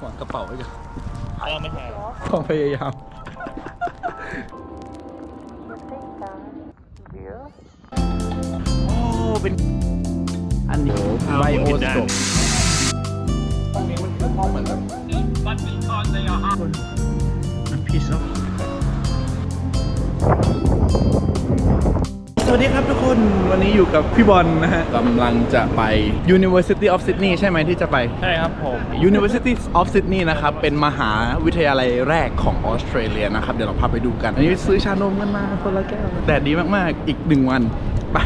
หวังกระเป๋าไว้ก่อนเออไม่ใช่หรอกความพยายาม โอ้เป็นอันนี้ไบโอสโตปตรงนี้มันคือห้องเหมือนแบบมันพีซอสวัส ดีครับทุกคนวันนี้อยู่กับพี่บอลนะฮะกำลังจะไป University of Sydney ใช่ไหมที่จะไป ใช่ครับผม University of Sydney นะครับ เป็นมหาวิทยาลัยแรกของออสเตรเลียนะครับ เดี๋ยวเราพาไปดูกัน อันนี้ซื้อชานมกันมาคนละแก้วแดดดีมากๆ อีกหนึ่งวันไป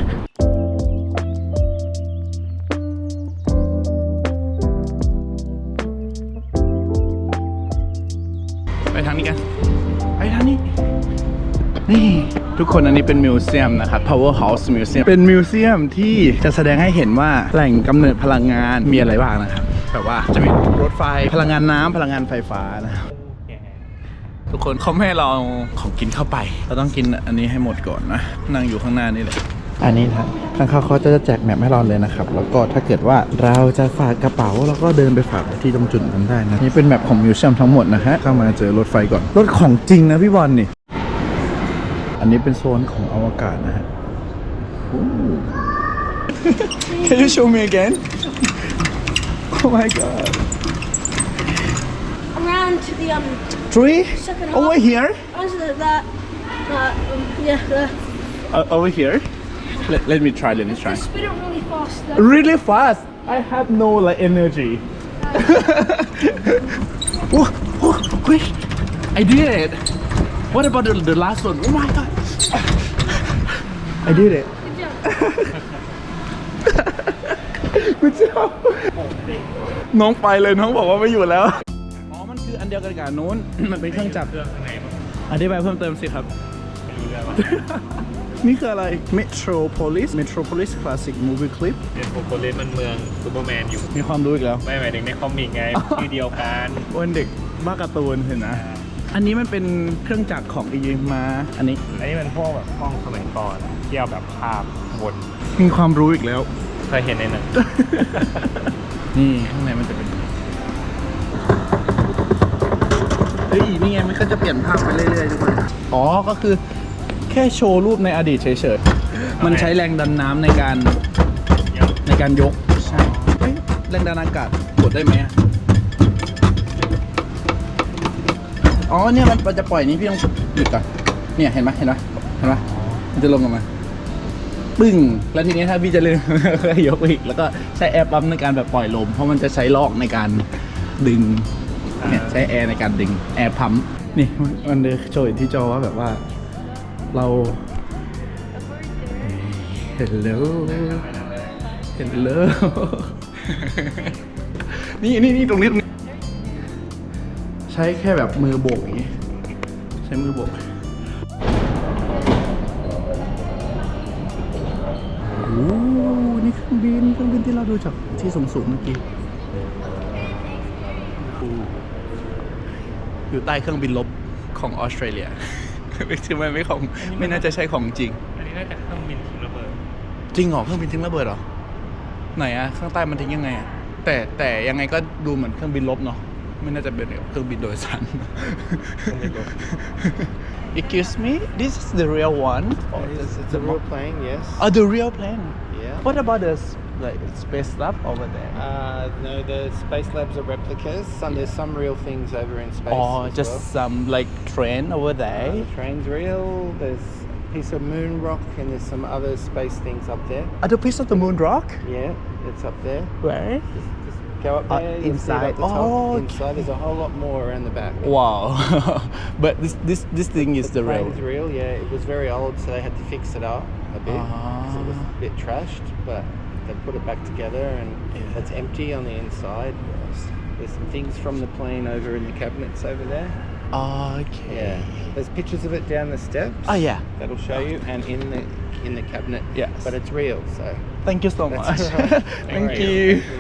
ไปทางนี้กัน ทุกคนอันนี้เป็นมิวเซียมนะครับ Powerhouse Museum เป็นมิวเซียมที่จะแสดงให้เห็นว่าแหล่งกำเนิดพลังงานมีอะไรบ้างนะครับแบบว่าจะมีรถไฟพลังงานน้ำพลังงานไฟฟ้านะครับทุกคนเขาไม่ให้เราเอาของกินเข้าไป เราต้องกินอันนี้ให้หมดก่อนนะนั่งอยู่ข้างหน้านี่เลย อันนี้ครับทางเขาเขาจะแจกแมปให้เราเลยนะครับ แล้วก็ถ้าเกิดว่าเราจะฝากกระเป๋าเราก็เดินไปฝากไว้ที่ตรงจุดนั้นได้นะ นี่เป็นแมปของมิวเซียมทั้งหมดนะฮะเข้ามาเจอรถไฟก่อน รถของจริงนะพี่บอลนี่ อันนี้เป็นโซนของอวกาศนะฮะ Can you show me again? Oh my god. around to the um Three? Second Over half. here? onto the that that um, yeah the Uh, over here? Let, let me try, let me try. just spin it really fast though. Really fast. I have no like energy. oh, oh, wait. I did it. What about the, the last one? Oh my god. I did it. Good job. Good job. น้องไปเลยน้องบอกว่าไม่อยู่แล้ว อ๋อ มันคืออันเดียวกันกับอันนู้น มันเป็นเครื่องจักรเครื่องข้างในมั้งอธิบายเพิ่มเติมสิครับ ไม่รู้เรื่องว่า นี่คืออะไร Metropolis Metropolis Classic Movie Clip เดนโพโพลิสมันเมืองซูเปอร์แมนอยู่ มีความรู้อีกแล้ว ไม่หมายถึงในคอมิกไง ชื่อเดียวกัน วันเด็กบ้าการ์ตูนเห็นนะอั นนี้มันเป็นเครื่องจักรของอียิปต์มา อันนี้อันนี้เป็นพวกแบบห้องสมัยก่อนที่เอาแบบภาพวนมีความรู้อีกแล้ว เคยเห็นในหนัง นี่ข้างในมันจะเป็นเฮ้ยนี่ไงมันก็จะเปลี่ยนภาพไปเรื่อยๆทุกคนอ๋อก็คือแค่โชว์รูปในอดีตเฉยๆ มันใช้แรงดันน้ำในการเดี๋ยวในการยก ใช่เอ้ยแรงดันอากาศกดได้ไหมอะ อ๋อเนี่ยมันมันจะปล่อยนี้พี่ต้องหยุดก่อนเนี่ยเห็นไหมเห็นไหมเห็นไหมมันจะลงออกมาปึ้งแล้วทีนี้ถ้าพี่จะเล่น ก็ยกอีกแล้วก็ใช้แอร์ปั๊มในการแบบปล่อยลม เพราะมันจะใช้ลอกในการดึงเนี่ยใช้แอร์ในการดึงแอร์พัมนี่มันเลยโชว์ที่จอว่าแบบว่า เรา Hello Hello นี่นี่นี่ตรงนี้ตรงนี้ ช้แค่แบบมือโบกอย่างงี้ใช้มือโบกโอ้โหนี่เครื่องบินเครื่องบินที่เราดูจากที่สูงสูงๆเมื่อกี้โอ้อยู่ใต้เครื่องบินลบของออสเตรเลียไม่ใช่ไม่ไม่ของไม่น่าจะใช่ของจริง อันนี้น่าจะเครื่องบินทิ้งระเบิด จริงเหรอเครื่องบินทิ้งระเบิดเหรอ ไหนอะข้างใต้มันทิ้งยังไงอะแต่แต่ยังไงก็ดูเหมือนเครื่องบินลบเนาะ ไม่น่าจะเป็นเครื่องบินโดยสาร Excuse me this is the real one or It's, is it it's the a real mo- plane, yes. Oh, the real plane. Yeah. What about the s- like space stuff over there? Uh, no, the space labs are replicas. Some there's some real things over in space. or as just well. some like train over Uh, there? the train's real. There's a piece of moon rock and there's some other space things up there. Other piece of the moon rock? Yeah, it's up there. Where? Go up Uh, there. see inside. The. Oh. Inside, there's a whole lot more around the back. Wow. but this this this thing is the real. plane's real. Yeah, it was very old, so they had to fix it up a bit 'cause it was Ah. a bit trashed, but they put it back together and Yeah. it's empty on the inside. There's some things from the plane over in the cabinets over there. Okay. Yeah, there's pictures of it down the steps. Oh yeah. that'll show you, and in the in the cabinet. Yes. but it's real. So Thank you so much. That's right. Thank you. Let's go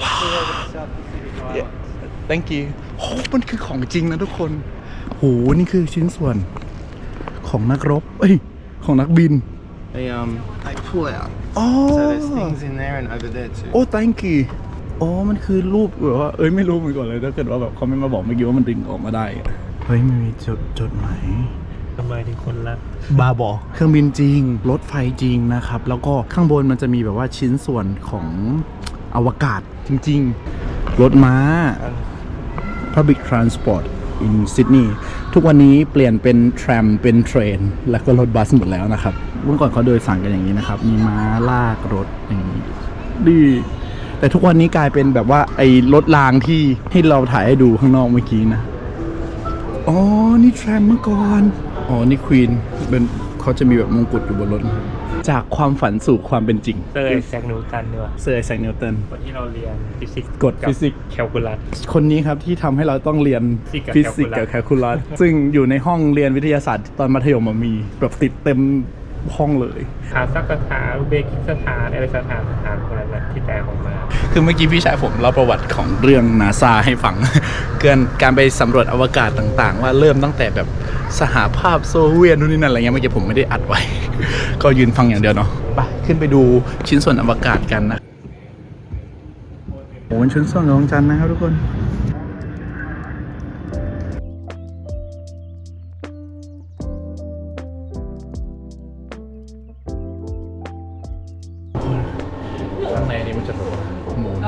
over to South Pacific Yeah. Islands. Thank you โอ้มันคือของจริงนะทุกคนโหนี่คือชิ้นส่วนของนักรบ เอ้ย ของนักบิน They um they pull out. อ๋อ So there's things in there and over there too. โอ้ thank you อ๋อ มันคือรูปแบบว่า เอ้ย ไม่รู้เหมือนกันเลย ถ้าเกิดว่าแบบเขาไม่มาบอกเมื่อกี้ว่ามันดึงออกมาได้อะเฮ้ยมันมีจดจดหมายทำไมถึงคนละบาบอเครื่องบินจริง รถไฟจริงนะครับ แล้วก็ข้างบนมันจะมีแบบว่าชิ้นส่วนของ อวกาศจริงๆ รถม้า Public Transport in Sydney ทุกวันนี้เปลี่ยนเป็น tram เป็นเทรน แล้วก็รถบัสหมดแล้วนะครับเมื่อก่อนเขาโดยสั่งกันอย่างนี้นะครับ มีม้าลากรถอย่างนี้ดี แต่ทุกวันนี้กลายเป็นแบบว่าไอ้รถรางที่ที่เราถ่ายให้ดูข้างนอกเมื่อกี้นะ อ๋อ นี่แทรมเมื่อก่อน อ๋อ นี่ควีนเป็นเขาจะมีแบบมงกุฎอยู่บนรถ จากความฝันสู่ความเป็นจริง เซอร์ไอแซกนิวตันด้วยเซอร์ไอแซคนิวตันคนที่เราเรียนฟิสิกส์กฎฟิสิกส์ แคลคูลัส คนนี้ครับที่ทำให้เราต้องเรียนฟิฟิสิสิกกส์ส์กักับบแคแคลลคูคูลัลัสสซึ่งอยู่ในห้องเรียนวิทยาศาสตร์ตอนมัธยมมามีแบบติดเต็ม ห้องเลยคาซัคสถานอุเบกิสถานอะไรสถานสถานคนนั้นนะที่แตกออกมา คือเมื่อกี้พี่ชายผมเล่าประวัติของเรื่องนาซาให้ฟัง เกินการไปสำรวจอวกาศต่างๆ ว่าเริ่มตั้งแต่แบบสหภาพโซเวียตนู่นนี่นั่นอะไรเงี้ยเมื่อกี้ผมไม่ได้อัดไว้ ก็ยืนฟังอย่างเดียวเนาะไปขึ้นไปดูชิ้นส่วนอวกาศกันนะโอ้เป็นชิ้นส่วนของดวงจันทร์นะครับทุกคน ข้างในนี้มันจะแบบหมุนต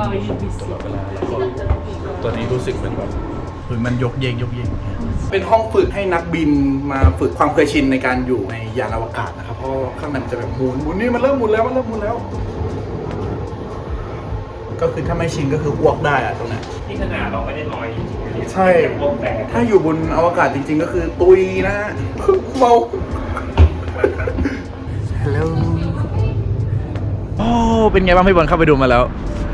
ลอดเวลาแล้วก็ตัวนี้รู้สึกเหมือนแบบเหมือนมันยกเยกยกเยกเป็นห้องฝึกให้นักบินมาฝึกความเคยชินในการอยู่ในยานอวกาศนะครับเพราะข้างในมันจะแบบหมุนหมุนนี่มันเริ่มหมุนแล้วมันเริ่มหมุนแล้ว ก็คือถ้าไม่ชินก็คืออ้วกได้อะตรงเนี้ยที่ขนาดเราไม่ได้ลอยจริงๆใช่ พวกแตกถ้าอยู่บนอวกาศจริง ๆ ก็คือตุยนะฮะเมาฮัล โหลโอ้เป็นไงบ้างพี่บอลเข้าไปดูมาแล้ว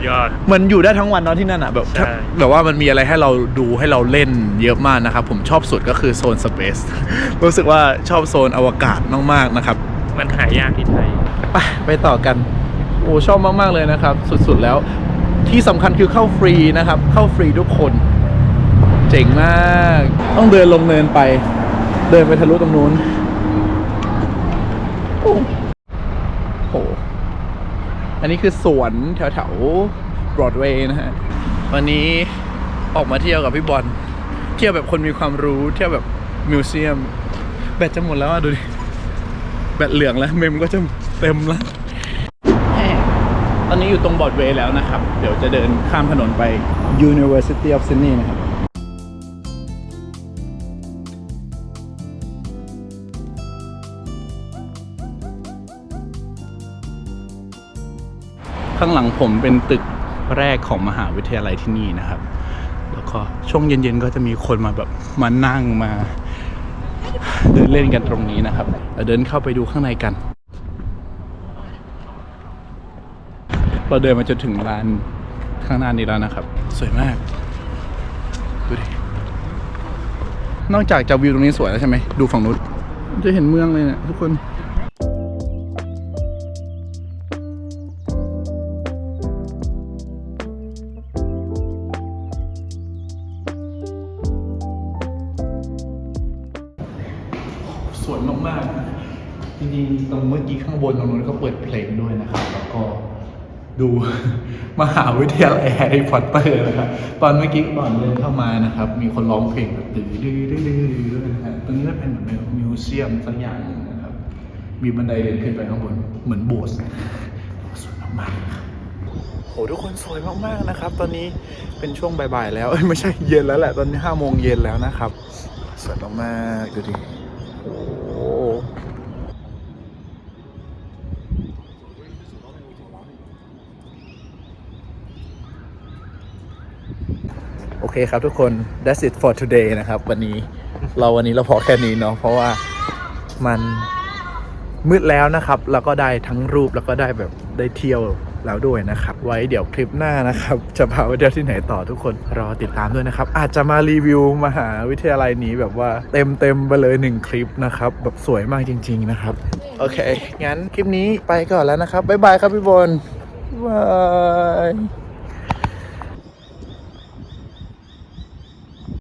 ยอดมันอยู่ได้ทั้งวันเนาะที่นั่นอะแบบใช่ แบบว่ามันมีอะไรให้เราดูให้เราเล่นเยอะมากนะครับ ผมชอบสุดก็คือโซนสเปซ รู้สึกว่าชอบโซนอวกาศมากๆนะครับ มันหายากที่ไทย ไปไปต่อกัน โอ้ชอบมาก ๆ เลยนะครับ สุด ๆ แล้ว ที่สำคัญคือเข้าฟรีนะครับ เข้าฟรีทุกคน เจ๋งมาก ต้องเดินลงเนินไป เดินไปทะลุตรงนู้นโอ้โห อันนี้คือสวนแถวๆบรอดเวย์นะฮะ วันนี้ออกมาเที่ยวกับพี่บอล เที่ยวแบบคนมีความรู้ เที่ยวแบบมิวเซียม แบตจะหมดแล้วอะดูดิ แบตเหลืองแล้ว เมมก็จะเต็มแล้ว ตอนนี้อยู่ตรงบอร์ดเวย์แล้วนะครับ เดี๋ยวจะเดินข้ามถนนไป University of Sydney นะครับางหลังผมเป็นตึกแรกของมหาวิทยาลัยที่นี่นะครับ แล้วก็ช่วงเย็นๆก็จะมีคนมาแบบมานั่งมา เดินเล่นกันตรงนี้นะครับเดี๋ยวเดินเข้าไปดูข้างในกัน เราเดินมาจนถึงร้านข้างหน้านี้แล้วนะครับ สวยมากดูดินอกจากจะวิวตรงนี้สวยแล้วใช่ไหมดูฝั่งนู้นจะเห็นเมืองเลยเนี่ยทุกคน สวยมากๆนะจริงๆตรงเมื่อกี้ข้างบนตรงนู้นเขาเปิดเพลงด้วยนะครับ แล้วก็ดูมหาวิทยาลัยแฮร์รี่พอตเตอร์นะครับ ตอนเมื่อกี้ก่อนเดินเข้ามานะครับ มีคนร้องเพลงแบบดื้อดื้อดื้อดื้อด้วยนะฮะตรงนี้ก็เป็นเหมือนมิวเซียมสักอย่างหนึ่งนะครับ มีบันไดเดินขึ้นไปข้างบนเหมือนโบสถ์สวยมากๆนะครับโหทุกคนสวยมากๆนะครับ ตอนนี้เป็นช่วงบ่ายๆแล้วเอ้ยไม่ใช่เย็นแล้วแหละตอนนี้ห้าโมงเย็นแล้วนะครับสวยมากๆดูดิ โอเคครับทุกคน that's it for today นะครับ วันนี้เราวันนี้เราพอแค่นี้เนาะเพราะว่ามันมืดแล้วนะครับ แล้วก็ได้ทั้งรูปแล้วก็ได้แบบได้เที่ยว แล้วด้วยนะครับ ไว้เดี๋ยวคลิปหน้านะครับ จะพาไปเที่ยวที่ไหนต่อทุกคนรอติดตามด้วยนะครับ อาจจะมารีวิวมหาวิทยาลัยนี้แบบว่าเต็มเต็มไปเลยหนึ่งคลิปนะครับ แบบสวยมากจริง ๆนะครับ โอเค งั้นคลิปนี้ไปก่อนแล้วนะครับบ๊ายบายครับพี่บอลบาย